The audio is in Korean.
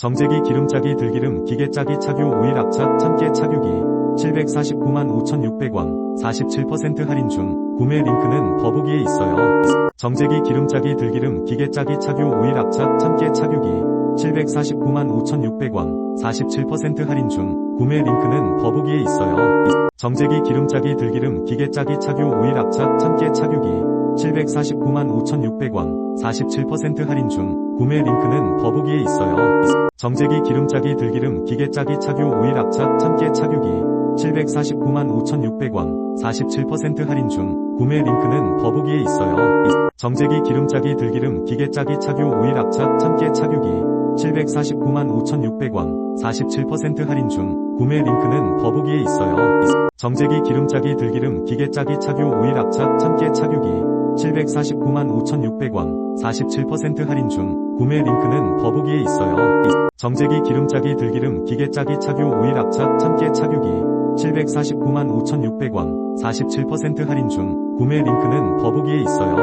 정제기 기름짜기 들기름 기계짜기 착유 오일 압착 참깨 착유기 749만 5,600원 47% 할인 중 구매 링크는 더보기에 있어요. 정제기 기름짜기 들기름 기계짜기 착유 오일 압착 참깨 착유기 749만 5,600원 47% 할인 중 구매 링크는 더보기에 있어요. 정제기 기름짜기 들기름 기계짜기 착유 오일 압착 참깨 착유기 749만 5,600원 47% 할인 중 구매 링크는 더보기에 있어요. 정제기 기름짜기 들기름 기계짜기 착유 오일 압착 참깨 착유기 749만 5,600원 47% 할인 중 구매 링크는 더보기에 있어요. 정제기 기름짜기 들기름 기계짜기 착유 오일 압착 참깨 착유기 749만 5,600원 47% 할인 중 구매 링크는 더보기에 있어요. 정제기 기름짜기 들기름 기계짜기 착유 오일 압착 참깨 착유기 749만 5,600원 47% 할인 중 구매 링크는 더보기에 있어요. 정제기 기름짜기 들기름 기계짜기 착유 오일 압착 참깨 착유기 749만 5,600원 47% 할인 중 구매 링크는 더보기에 있어요.